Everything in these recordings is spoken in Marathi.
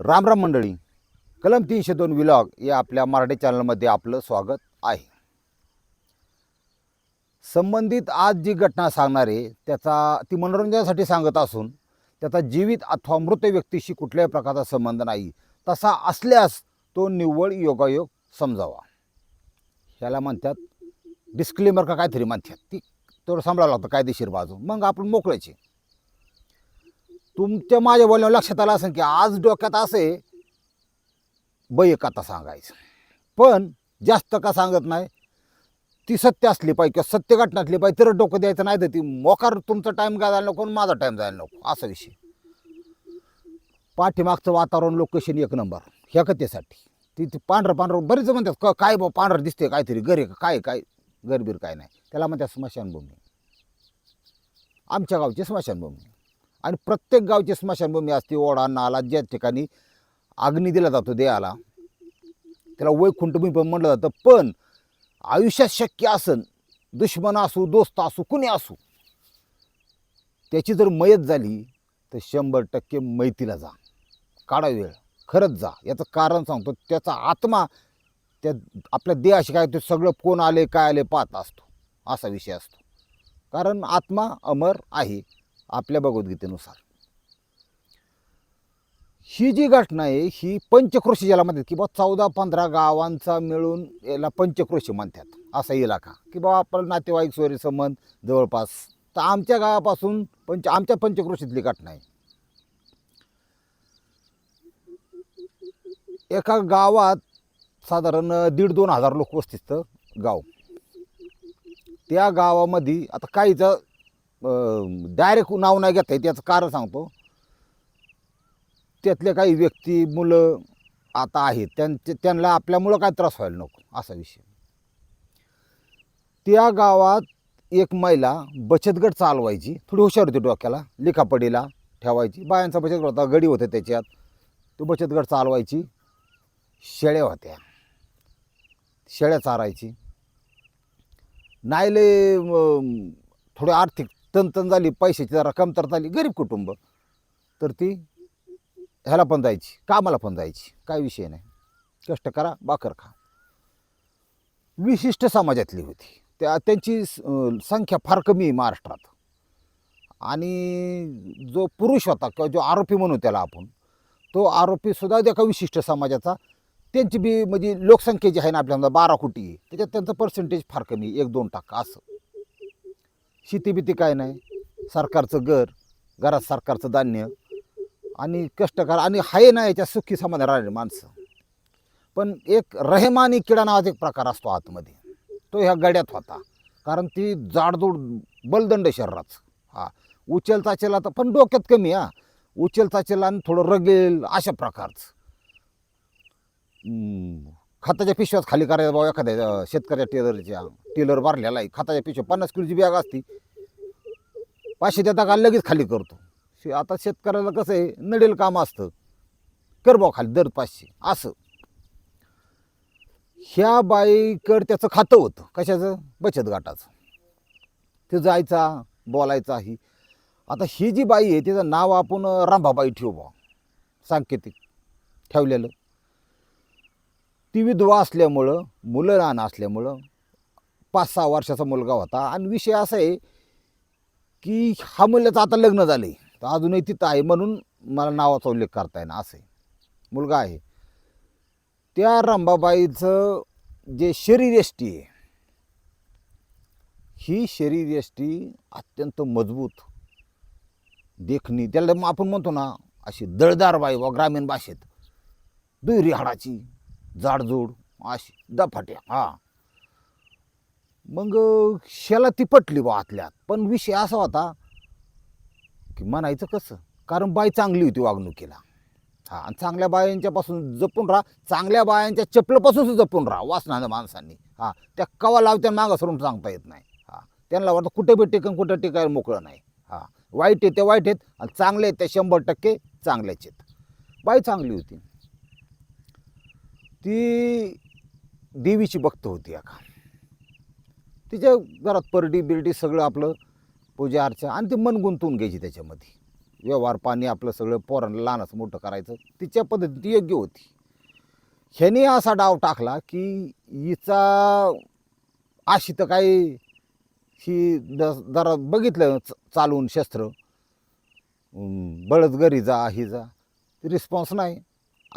राम राम मंडळी. कलम तीनशे दोन विलॉग या आपल्या मराठी चॅनलमध्ये आपलं स्वागत आहे. संबंधित आज जी घटना सांगणारे त्याचा ती मनोरंजनासाठी सांगत असून त्याचा जीवित अथवा मृत व्यक्तीशी कुठल्याही प्रकारचा संबंध नाही. तसा असल्यास तो निव्वळ योगायोग समजावा. ह्याला म्हणतात डिस्क्लेमर का काहीतरी म्हणतात. ती तो सांभाळावं लागतं कायदेशीर बाजू. मग आपण मोकळ्याचे तुमच्या माझ्या बोलण्यावर लक्षात आलं असेल की आज डोक्यात असे बय कथा सांगायचं. पण जास्त का सांगत नाही? ती सत्य असली पाहिजे किंवा सत्य घटना असली पाहिजे तर डोकं द्यायचं नाही तर ती मोकार तुमचा टाईम काय जायला नको माझा टाईम जायला नको. असा विषय. पाठीमागचं वातावरण लोकेशन एक नंबर ह्या कथेसाठी. ती ती पांढरं पांढरं बरेच म्हणतात "क- काय बा पांढरं दिसते काहीतरी घरी काय काय गरबीर काय नाही. त्याला म्हणतात स्मशानभूमी. आमच्या गावची स्मशानभूमी. आणि प्रत्येक गावची स्मशानभूमी असते ओढा नाला ज्या ठिकाणी अग्नी दिला जातो देहाला त्याला वैकुंठभूमी पण म्हटलं जातं. पण आयुष्यात शक्य असन दुश्मन असू दोस्त असू कुणी असू त्याची जर मयत झाली तर शंभर टक्के मैतीला जा. काढा वेळ खरंच जा. याचं कारण सांगतो त्याचा आत्मा त्या आपल्या देहाशी काय ते सगळं कोण आले काय आले पाहत असतो. असा विषय असतो. कारण आत्मा अमर आहे. आपल्या भगवद्गीतेनुसार. ही जी घटना आहे ही पंचक्रोशी ज्याला म्हणतात की बा चौदा पंधरा गावांचा मिळून याला पंचक्रोशी म्हणतात असा इलाका. की बाबा आपलं नातेवाईक सोयरी संबंध जवळपास तर आमच्या गावापासून पंच आमच्या पंचक्रोशीतली घटना आहे. एका गावात साधारण दीड दोन हजार लोक वस्तीचं गाव. त्या गावामध्ये आता काहीचं डायरेक्ट नाव नाही घेता येत त्याचं कारण सांगतो. त्यातले काही व्यक्ती मुलं आता आहेत त्यांचे त्यांना आपल्यामुळं काय त्रास व्हायला नको असा विषय. त्या गावात एक महिला बचत गट चालवायची थोडी हुशार होती डोक्याला लिखापडीला ठेवायची. बायांचा बचत गट होता गडी होते त्याच्यात. तो बचत गट चालवायची. शेळ्या होत्या. शेळ्या चारायची. नाहीले थोडी आर्थिक तनतन झाली पैशाची जरा कमतरता झाली गरीब कुटुंब. तर ती ह्याला पण जायची कामाला पण जायची काय विषय नाही. कष्ट करा बाकर खा. विशिष्ट समाजातली होती. त्या त्यांची स- संख्या फार कमी आहे महाराष्ट्रात. आणि जो पुरुष होता किंवा जो आरोपी म्हणू त्याला आपण तो आरोपीसुद्धा एका विशिष्ट समाजाचा. त्यांची बी म्हणजे लोकसंख्या जी आहे ना आपल्या समजा बारा कोटी आहे त्याच्यात त्यांचं पर्सेंटेज फार कमी एक दोन टक्का असं. शेती बिती काय नाही. सरकारचं घर घरात सरकारचं धान्य आणि कष्टकार आणि हाय ना याच्या सुखी समाधान राहणारी माणसं. पण एक रहेमानी किडा नावाचा एक प्रकार असतो आतमध्ये. तो ह्या गड्यात होता. कारण ती जाडजूड बलदंड शरीराचं हा उचल चाचेला तर पण डोक्यात कमी हा. उचल चाचेला आणि थोडं रगेल अशा प्रकारचं. खताच्या पिशव्याच खाली करायचं बाबा एखाद्या शेतकऱ्या टेलरच्या टेलर भरलेला आहे. खताच्या पिशव्या पन्नास किलोची बॅग असती. पाचशे देता का लगेच खाली करतो. शे- आता शेतकऱ्याला कसं आहे नडेल काम असतं. कर भाऊ खाली दर पाचशे. असं. ह्या बाईकड त्याचं खातं होतं. कशाचं? बचत गटाचं. ते जायचा बोलायचा ही. आता ही जी बाई आहे तिचं नाव आपण रांभाबाई ठेवू बा सांकेतिक. ठेवलेलं. ती विधवा असल्यामुळं मुलं लहान असल्यामुळं पाच सहा वर्षाचा मुलगा होता. आणि विषय असा आहे की हा मुलाचं आता लग्न झालं आहे तर अजूनही तिथं आहे म्हणून मला नावाचा उल्लेख करता येईना असं आहे. मुलगा आहे. त्या रंबाबाईचं जे शरीरयष्टी आहे ही शरीरयष्टी अत्यंत मजबूत देखणी त्याला आपण म्हणतो ना अशी दळदार बाई व ग्रामीण भाषेत दुरी हाडाची जाडजूड अशी दफाट्या हा. मग शेला ती पटली बा आतल्यात. पण विषय असा होता की म्हणायचं कसं? कारण बाई चांगली होती वागणुकीला. हा आणि चांगल्या बायांच्यापासून जपून राहा. चांगल्या बायांच्या चपलापासून जपून राहा वासनाच्या माणसांनी. हा त्या कवा लावत्या मागं सरून सांगता येत नाही. हा त्यांना वाटतं कुठे बी टेकन कुठं टिकायला मोकळं नाही. हा वाईट आहे ते वाईट आहेत आणि चांगले आहेत ते शंभर टक्के चांगल्याचे आहेत. बाई चांगली होती. ती देवीची भक्त होती एका तिच्या घरात परडी बिरडी सगळं आपलं पूजा अर्चा आणि ती मन गुंतवून घ्यायची त्याच्यामध्ये. व्यवहार पाणी आपलं सगळं पोरांना लहानाचं मोठं करायचं. तिच्या पद्धती ती योग्य होती. ह्याने असा डाव टाकला की हिचा अशी तर काही ही जरा बघितलं च- चालवून शस्त्र. अं, बळच घरी जा ही जा. रिस्पॉन्स नाही.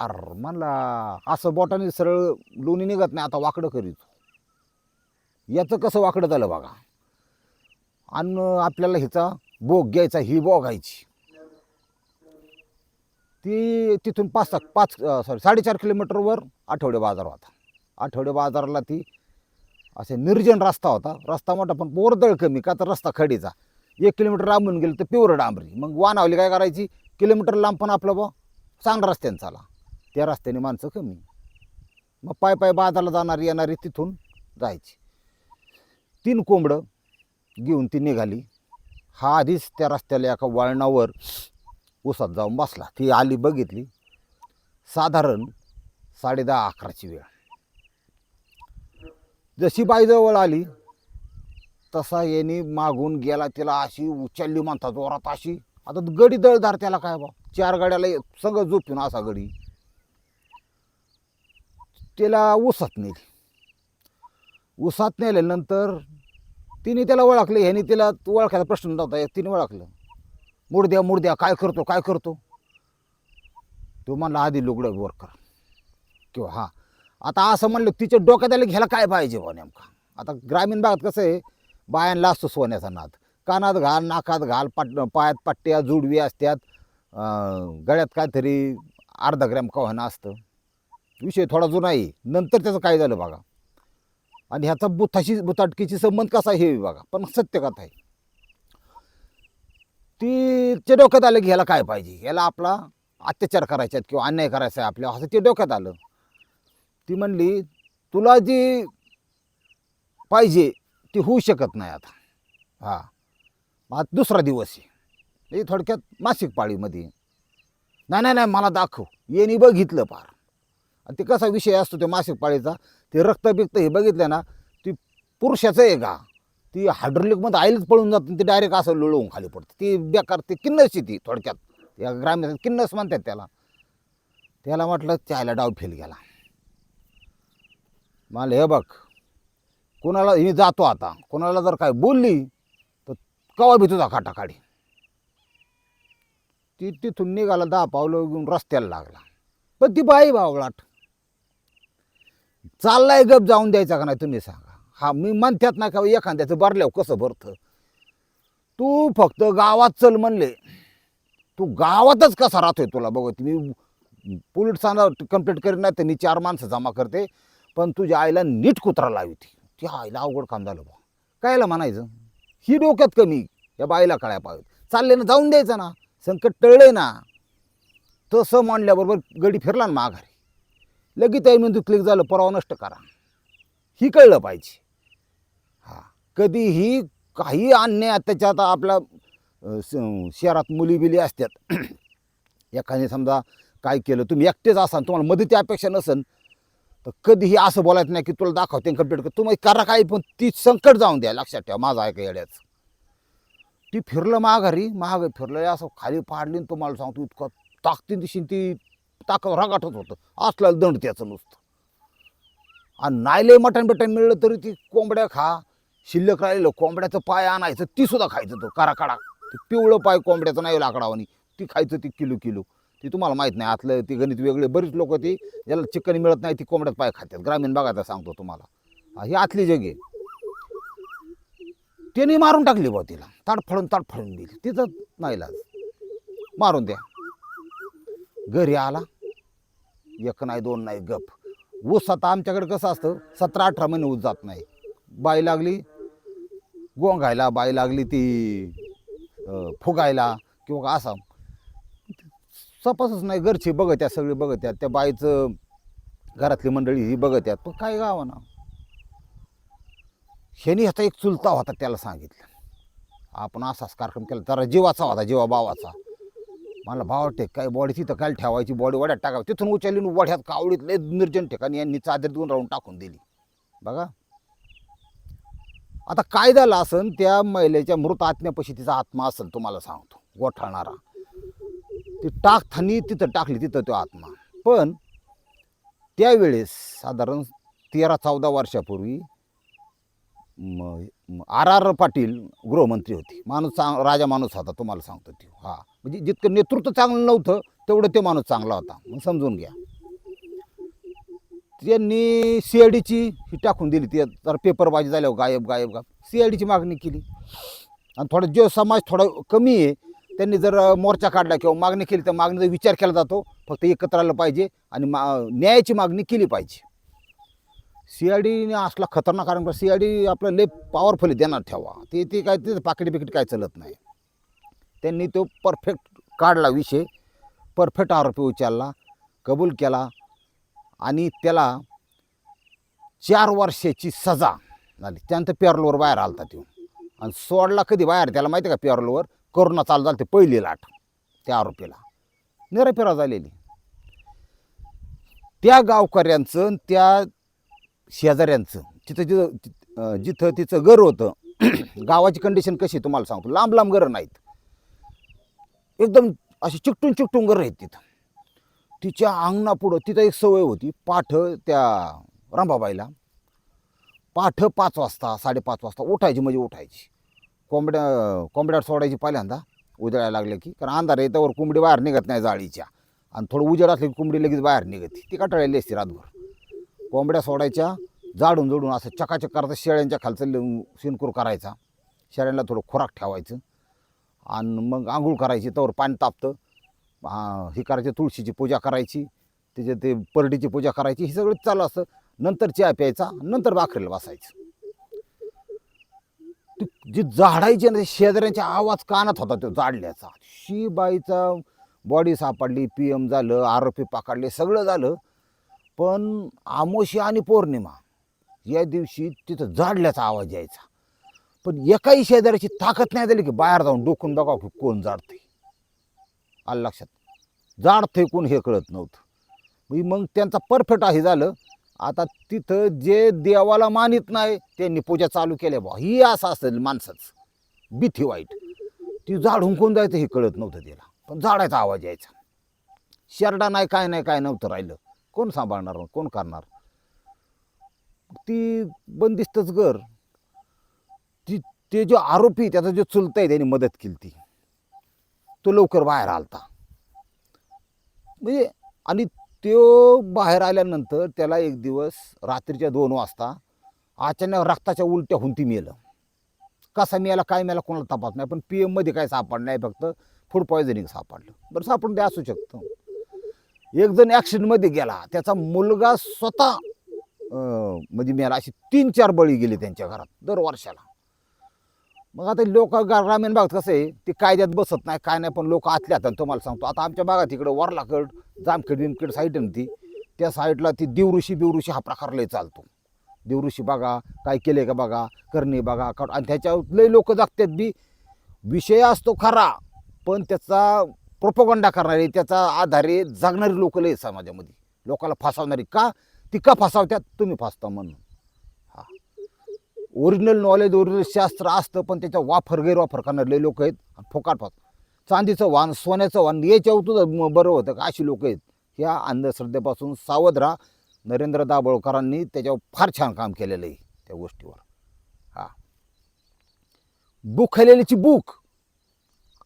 अर म्हणला असं बोटाने सरळ लोणी निघत नाही आता वाकडं करीत. याचं कसं वाकडं झालं बघा? आणि आपल्याला हिचा बोग घ्यायचा ही बोगायची ती तिथून पाच सहा पाच सॉरी साडेचार किलोमीटरवर आठवडे बाजार होता. आठवडे बाजाराला ती असे निर्जन रस्ता होता. रस्ता मोठा पण बोरदळ कमी का तर रस्ता खडीचा. एक किलोमीटर लांबून गेलं तर प्युअर डांबरी. मग वानावली काय करायची? किलोमीटर लांब पण आपलं बा चांगला रस्त्याने चाला. त्या रस्त्याने माणसं कमी. मग पाय पाय बाजारला जाणारी येणारी तिथून जायची. तीन कोंबडं घेऊन ती निघाली. हा आधीच त्या रस्त्याला एका वळणावर उसात जाऊन बसला. ती आली बघितली. साधारण साडे दहा अकराची वेळ. जशी बाईजवळ आली तसा याने मागून गेला तिला अशी उचलली म्हणतात जोरात अशी. आता गडी दळदार त्याला काय बा? चार गाड्याला सगळं झोपून असा गडी. तिला उसात नेली. उसात नेल्यानंतर तिने त्याला ओळखलं ह्याने तिला ओळखायचा प्रश्न नव्हता तिने ओळखलं. मुर्द्या मुर्द्या काय करतो काय करतो? तो म्हणला आधी लुगडं वर कर. किंवा हां आता असं म्हणलं तिच्या डोक्यात आलं घ्यायला काय पाहिजे बा नेमका? आता ग्रामीण भागात कसं आहे बायांना असतो सोन्याचा नाद. कानात घाल नाकात घाल पाट पायात पट्ट्या जुडवी असतात गळ्यात काहीतरी अर्धा ग्रॅम कव्हाणं असतं. विषय थोडा जुना आहे. नंतर त्याचं काय झालं बघा. आणि ह्याचा बुथाशी बुताटकीची संबंध कसा हे बघा. पण सत्य कथा आहे. ते डोक्यात आलं की ह्याला काय पाहिजे? याला आपला अत्याचार करायचा आहेत किंवा अन्याय करायचा आहे आपल्या असं ते डोक्यात आलं. ती म्हणली तुला जी पाहिजे ती होऊ शकत नाही आता. हां. आज दुसरा दिवस आहे. हे थोडक्यात मासिक पाळीमध्ये नाही नाही नाही मला दाखव. येणी बघितलं पार. आणि ते कसा विषय असतो ते मासिक पाळीचा ते रक्त बिक्त हे बघितलं ना ती पुरुषाचं आहे का? ती हायड्रोलिकमध्ये आईलच पळून जाते ते डायरेक्ट असं लोळवून खाली पडते. ती बेकार ती किन्नसची ती थोडक्यात. या ग्रामीण किन्नस म्हणतात त्याला. त्याला म्हटलं त्याला डाव फेल गेला. मला हे बघ कोणाला मी जातो आता. कोणाला जर काय बोलली तर कवा बी तुझा काटा काढी. ती तिथून निघाला दहा पावलं घेऊन रस्त्याला लागला. पण ती बाई बावळाट. चाललाय गप जाऊन द्यायचा का नाही तुम्ही सांगा. हा मी म्हणतात ना का एखाद्याचं भरल्यावर कसं भरतं? तू फक्त गावात चल म्हणले. तू गावातच कसा राहतोय तुला बघत मी पोलिसांना कंप्लेंट करीन नाही तर मी चार माणसं जमा करते पण तुझ्या आईला नीट कुत्रा लावी ती. त्या आईला अवघड काम झालं बा कायला म्हणायचं? ही डोक्यात कमी या बाईला कळाय पाहिजे चालले ना जाऊन द्यायचं ना. संकट टळले ना. तसं मांडल्याबरोबर गडी फिरला ना माघारी. लगेच आई म्हणतो क्लिक झालं परवा नष्ट करा. ही कळलं पाहिजे. हा कधीही काही अन्याय त्याच्यात आपल्या शहरात मुली बिली असतात. एखाद्याने समजा काय केलं तुम्ही एकटेच असाल तुम्हाला मदती अपेक्षा नसेल तर कधीही असं बोलायचं नाही की तुला दाखवते कंप्लीट कर तुम्ही करा काय पण ती संकट जाऊन द्या लक्षात ठेवा माझा आहे का येड्याचं. ती फिरलं माघारी महाग फिरलं असं खाली पाडली आणि तुम्हाला सांगतो इतकं ताकदीन दिशी ती ताकद रागाटत होतं. असल्याला दंड त्याचं नुसतं. आणि नाहीले मटण बिटण मिळलं तरी ती कोंबड्या खा. शिल्लक राहिलं कोंबड्याचं पाय आणायचं ती सुद्धा खायचं तो कारा ते पिवळं पाय कोंबड्याचं नाही लाकडावानी. ती खायचं ती किलो किलो. ती तुम्हाला माहीत नाही आतलं ती गणित वेगळे बरीच लोक ती ज्याला चिकन मिळत नाही ती कोंबड्यात पाय खातात ग्रामीण भागात सांगतो तुम्हाला. हे ही आतली जग आहे. त्याने मारून टाकली बा तिला. ताडफळून ताडफळून दिली. तिथं नाही लाज मारून द्या. घरी आला. एक नाही दोन नाही गप. ऊस आता आमच्याकडे कसं असतं सतरा अठरा महिने ऊस जात नाही. बाई लागली गोंगायला बाई लागली ती फुगायला किंवा असा. सपासच नाही घरची बघत आहेत सगळी बघत आहेत त्या बाईचं घरातली मंडळी ही बघत आहेत पण काय गावा ना ह्यानी ह्याचा एक चुलता होता त्याला सांगितलं. आपण असाच कार्यक्रम केला. जरा जीवाचा होता जीवा बावाचा मला भाव टेक काय बॉडी तिथं काय ठेवायची बॉडी वड्यात टाकावी. तिथून उचलली वड्यात कावडीत लय निर्जन ठिकाणी यांनी चादर देऊन राहून टाकून दिली. बघा. आता काय झालं असन त्या महिलेच्या मृत आत्म्यापाशी तिचा आत्मा असेल तुम्हाला सांगतो. गोठाळणारा ती टाकथानी तिथं टाकली तिथं तो आत्मा. पण त्यावेळेस साधारण तेरा चौदा वर्षापूर्वी आर आर पाटील गृहमंत्री होते. माणूस चांग राजा माणूस होता तुम्हाला सांगतो ते. हा. म्हणजे जितकं नेतृत्व चांगलं नव्हतं तेवढं ते माणूस चांगला होता. मग समजून घ्या. त्यांनी सी आय डीची ही टाकून दिली. ती जर पेपरबाजी झाल्यावर गायब गायब गायब. सी आय डीची मागणी केली. आणि थोडा जो समाज थोडा कमी आहे त्यांनी जर मोर्चा काढला किंवा मागणी केली तर मागणीचा विचार केला जातो. फक्त एकत्र आलं पाहिजे आणि मा न्यायाची मागणी केली पाहिजे. सी आय डीने असला खतरनाक कारण सी आय डी आपलं लय पॉवरफुली देणार ठेवा. ते ते काय ते पाकिट बिकीट काय चालत नाही. त्यांनी तो परफेक्ट काढला विषय परफेक्ट आरोपी उचलला कबूल केला आणि त्याला चार वर्षाची सजा झाली. त्यानंतर पॅरोलवर बाहेर आलता तो. आणि सोडला कधी बाहेर? त्याला माहिती का पॅरोलवर? करोना चालू झाला ते पहिली लाट त्या आरोपीला. निरापेरा झालेली. त्या गावकऱ्यांचं त्या शेजाऱ्यांचं. तिथं जिथं जिथं तिचं घर होतं गावाची कंडिशन कशी आहे तुम्हाला सांगतो. लांब लांब घरं नाहीत. एकदम अशी चिकटून चिकटून घरं आहेत तिथं. तिच्या अंगणापुढं तिथं एक सवय होती. पाठ त्या रांबाबाईला पाठ पाच वाजता साडेपाच वाजता उठायची म्हणजे उठायची. कोंबड्या कोंबड्या सोडायची पहिल्यांदा. उजळायला लागले की कारण अंधार येतावर कोंबडी बाहेर निघत नाही जाळीच्या. आणि थोडं उजेड असलं की कोंबडी लगेच बाहेर निघते. ती कटाळलेली असते रातभर. कोंबड्या सोडायच्या जाडून जोडून असं चकाचक करता शेळ्यांच्या खालचं ल- शिनकूर करायचा. शेळ्यांना थोडं खोराक ठेवायचं. आणि मग आंघोळ करायची तवर पाणी तापतं. हे करायची तुळशीची पूजा करायची त्याच्या ते परडीची पूजा करायची हे सगळं चालू असतं. नंतर चहा प्यायचा नंतर भाकरीला बसायचं. जी झाडायची ना ते शेजाऱ्यांचा आवाज कानात होता तो जाडल्याचा शी बाईचा बॉडी सापडली पी एम झालं आरोपी पकडले सगळं झालं. पण आमोशी आणि पौर्णिमा या दिवशी तिथं जाडल्याचा आवाज यायचा. पण एकाही शेजाऱ्याची ताकद नाही झाली की बाहेर जाऊन डोकून बघा की कोण जाडते आलं लक्षात. जाडते कोण हे कळत नव्हतं. मग त्यांचा परफेक्ट आहे झालं. आता तिथं जे देवाला मानित नाही त्यांनी पूजा चालू केल्या बा ही असं असेल माणसाच. भीती वाईट. ती झाड हुंकून जायचं हे कळत नव्हतं त्याला पण झाडाचा आवाज यायचा. शेरडा नाही काय नाही काय नव्हतं राहिलं. कोण सांभाळणार कोण करणार? ती बंदिस्तच घर. ती ते जो आरोपी त्याचा जो चुलता आहे त्याने मदत केली ती. तो लवकर बाहेर आलता. म्हणजे आणि तो बाहेर आल्यानंतर त्याला एक दिवस रात्रीच्या दोन वाजता अचानक रक्ताच्या उलट्या होऊन ती मेलं. कसा मिळाला काय मिळाला कोणाला तपास नाही पण पी एममध्ये काय सापडलं नाही फक्त फूड पॉयझनिंग सापडलं. बरं सापडून ते असू शकतं. एक जण ॲक्सिडेंटमध्ये गेला. त्याचा मुलगा स्वतः म्हणजे मेला अशी तीन चार बळी गेली त्यांच्या घरात दर वर्षाला. मग आता लोक ग्रामीण भागात कसं आहे ते कायद्यात बसत नाही काय नाही पण लोक आतल्या आता. तुम्हाला सांगतो आता आमच्या भागात इकडं वरलाकड जामखेड बिमखेड साईड आहे ती. त्या साईडला ती देवऋषी बिवऋषी हा प्रकार लय चालतो. देवऋषी बघा काय केले का बघा करणे बघा का आणि त्याच्यावर लय लोक जागतात बी. विषय असतो खरा पण त्याचा प्रोपोगंडा करणारे त्याचा आधारे जगणारी लोक लय समाजामध्ये. लोकाला फसवणारी का? ती का फसावत्यात तुम्ही फसता म्हणून. हा. ओरिजिनल नॉलेज ओरिजिनल शास्त्र असतं पण त्याचा वापर गैरवापर करणारे लोक आहेत आणि फोकाट फास. चांदीचं वाण सोन्याचं वाण याच्यावर तुझं बरं होतं का? अशी लोक आहेत. ह्या अंधश्रद्धेपासून सावध राहा. नरेंद्र दाभोळकरांनी त्याच्यावर फार छान काम केलेलं आहे त्या गोष्टीवर. हा. बुक खाल्लेलीची बुक.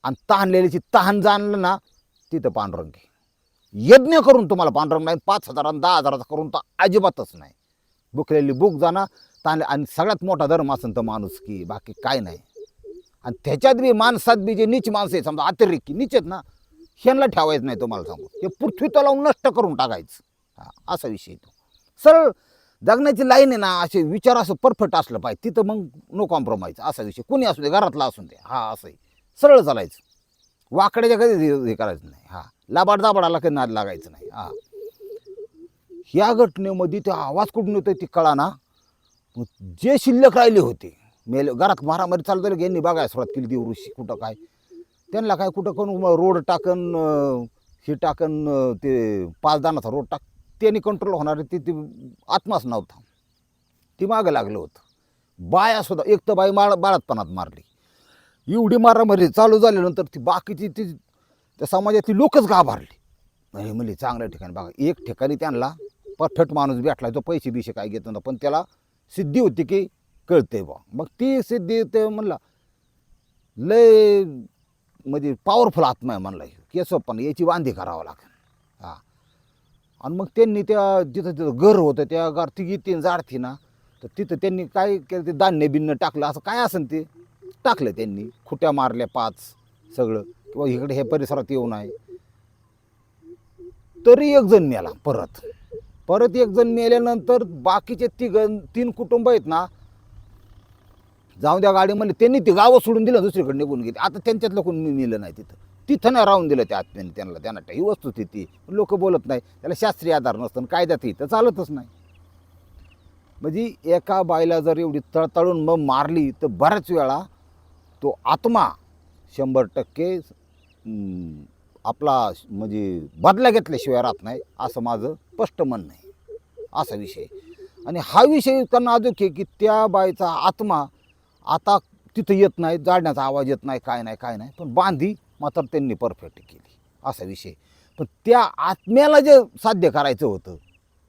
आणि तहानलेलीची तहान जाणलं ना तिथं पांडुरंग यज्ञ करून तुम्हाला पांडुरंग नाही पाच हजार आणि दहा हजाराचा करून तर अजिबातच नाही. बुकलेली बुक जाणं ताणले आणि सगळ्यात मोठा धर्म असेल तर माणूस की बाकी काय नाही. आणि त्याच्यात बी माणसात बी जे नीच माणसं आहे समजा अतिरिक्त नीच आहेत ना ह्यांना ठेवायचं नाही तुम्हाला सांगू. ते पृथ्वी लावून नष्ट करून टाकायचं. हा असा विषय तो. सरळ जगण्याची लाईन आहे ना असे विचार असं परफेक्ट असलं पाहिजे. तिथं मग नो कॉम्प्रोमाइज असा विषय. कोणी असू दे घरातला असू दे. हा असं आहे. सरळ चालायचं. वाकड्याच्या कधी हे- करायचं नाही. हा. लाबाड दाबाडाला कधी नाद लागायचं नाही. हा. ह्या घटनेमध्ये ते आवाज कुठून होतो ती कळा ना. जे शिल्लक राहिले होते मेल घरात मारामारी चालू झाली यांनी बघायला सुरुवात केली ती ऋषी कुठं काय. त्यांना काय कुठं करून रोड टाकन हे टाकन ते पाच दानाचा रोड टाक त्यांनी कंट्रोल होणार ते ती आत्माच नव्हता ती मागं लागलं होतं. बाया सुद्धा एक तर बाई माळ बाळातपणात मारली. एवढी मारामारी चालू झाल्यानंतर ती बाकीची ती त्या समाजातली लोकच घाबरली. म्हणजे चांगल्या ठिकाणी बघा एक ठिकाणी त्यांना परफेक्ट माणूस भेटला तो पैसे बिशे काय घेत नव्हता पण त्याला सिद्धी होती की कळते बा मग ती सिद्धी ते म्हणला लय म्हणजे पॉवरफुल आत्मा आहे म्हणला केस पण याची वांदी करावं लागेल. हां. आणि मग त्यांनी त्या जिथं तिथं घर होतं त्या घर तिघी तीन जाडती ना तर तिथं त्यांनी काय केलं ते धान्य बिन्न टाकलं असं काय असेल ते? टाकलं त्यांनी. खुट्या मारल्या पाच सगळं. किंवा इकडे हे परिसरात येऊ नये. तरी एक जण मेला परत. परत एक जण मेल्यानंतर बाकीचे तिघ तीन कुटुंब आहेत ना जाऊन द्या गाडीमध्ये त्यांनी ते गावं सोडून दिलं दुसरीकडे निघून गेली. आता त्यांच्यातलं कोण मिळलं नाही तिथं. तिथं नाही राहून दिलं त्या आत्म्याने त्यांना. त्यांना ही वस्तुस्थिती लोक बोलत नाही. त्याला शास्त्रीय आधार नसतं कायद्यात इथं चालतच नाही. म्हणजे एका बाईला जर एवढी तळतळून मग मारली तर बऱ्याच वेळा तो आत्मा शंभर टक्के आपला म्हणजे बदला घेतल्याशिवाय राहत नाही असं माझं स्पष्ट म्हणणं आहे. असा विषय आणि हा विषय त्यांना अजून आहे की त्या बाईचा आत्मा आता तिथं येत नाही जाडण्याचा आवाज येत नाही काय नाही काय नाही पण बांधी मात्र त्यांनी परफेक्ट केली. असा विषय पण त्या आत्म्याला जे साध्य करायचं होतं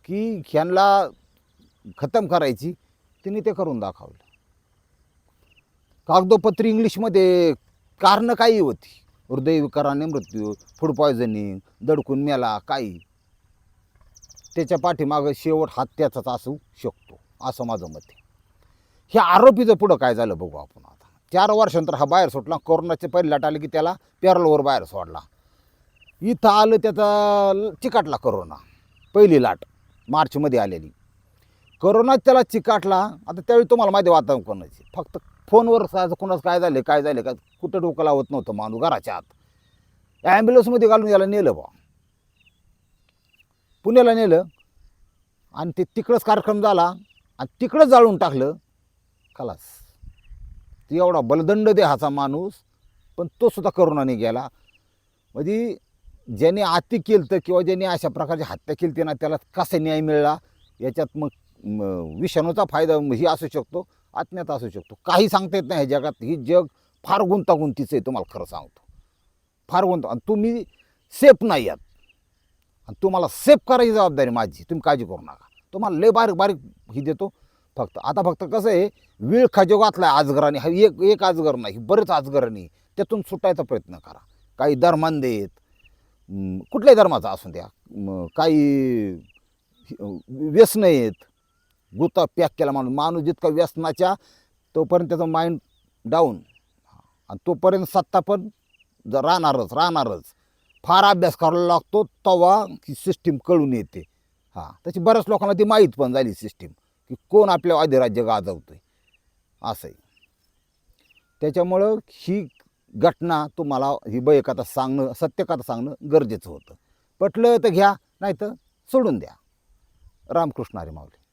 की ह्यांना खतम करायची तिने ते करून दाखवलं. कागदोपत्री इंग्लिशमध्ये कारणं काही होती. हृदयविकाराने मृत्यू फूड पॉयझनिंग दडकून मेला काही. त्याच्या पाठीमागं शेवट हत्याचाच असू शकतो असं माझं मत आहे. ह्या आरोपीचं पुढं काय झालं बघू आपण आता. चार वर्षानंतर हा बाहेर सुटला कोरोनाचे पहिली लाट आली की त्याला पॅरलवर बाहेर सोडला. इथं आलं त्याचा चिकाटला करोना पहिली लाट मार्चमध्ये आलेली. करोनात त्याला चिकाटला आता त्यावेळी तुम्हाला माहिती वातावरण कोणाची फक्त फोनवर सायचं कोणाचं काय झालं काय झालं काय कुठं डोकं लावत नव्हतं माणूस घराच्या आत. ॲम्ब्युलन्समध्ये घालून याला नेलं बा पुण्याला नेलं. आणि ते तिकडंच कार्यक्रम झाला. आणि तिकडंच जाळून टाकलं. खलास. ती एवढा बलदंड देहाचा माणूस. पण तो सुद्धा करोनाने गेला. म्हणजे ज्याने आती केलं तर किंवा ज्याने अशा प्रकारची हत्या केली ना त्याला कसा न्याय मिळाला? याच्यात मग विषाणूचा फायदा ही असू शकतो. आत्म्यात असू शकतो. काही सांगता येत नाही जगात. ही जग फार गुंतागुंतीचं आहे तुम्हाला खरं सांगतो. फार गुंत आणि तुम्ही सेफ नाही आहात. आणि तुम्हाला सेफ करायची जबाबदारी माझी. तुम्ही काळजी करू नका. तुम्हाला लय बारीक बारीक ही देतो. फक्त आता फक्त कसं आहे वेळ खजो घातला आहे आजगराने हा एक एक आजगर नाही बरेच आजगरांनी त्यातून सुटायचा प्रयत्न करा. काही धर्मान आहेत. कुठल्याही धर्माचा असू द्या. काही व्यसन व्यसनं आहेत. गुता पॅक केला माणूस. माणूस जितका व्यसनाच्या तोपर्यंत त्याचं माइंड डाऊन आणि तोपर्यंत सत्ता पण जर राहणारच राहणारच. फार अभ्यास करायला लागतो तेव्हा ही सिस्टीम कळून येते. हां त्याची बऱ्याच लोकांना ती माहीत पण झाली सिस्टीम की कोण आपल्या अधिराज्य गाजवतोय. असं आहे. त्याच्यामुळं ही घटना तुम्हाला ही बयकथा सांगणं सत्यकथा सांगणं गरजेचं होतं. पटलं तर घ्या नाही तर सोडून द्या. रामकृष्ण हरी माऊली.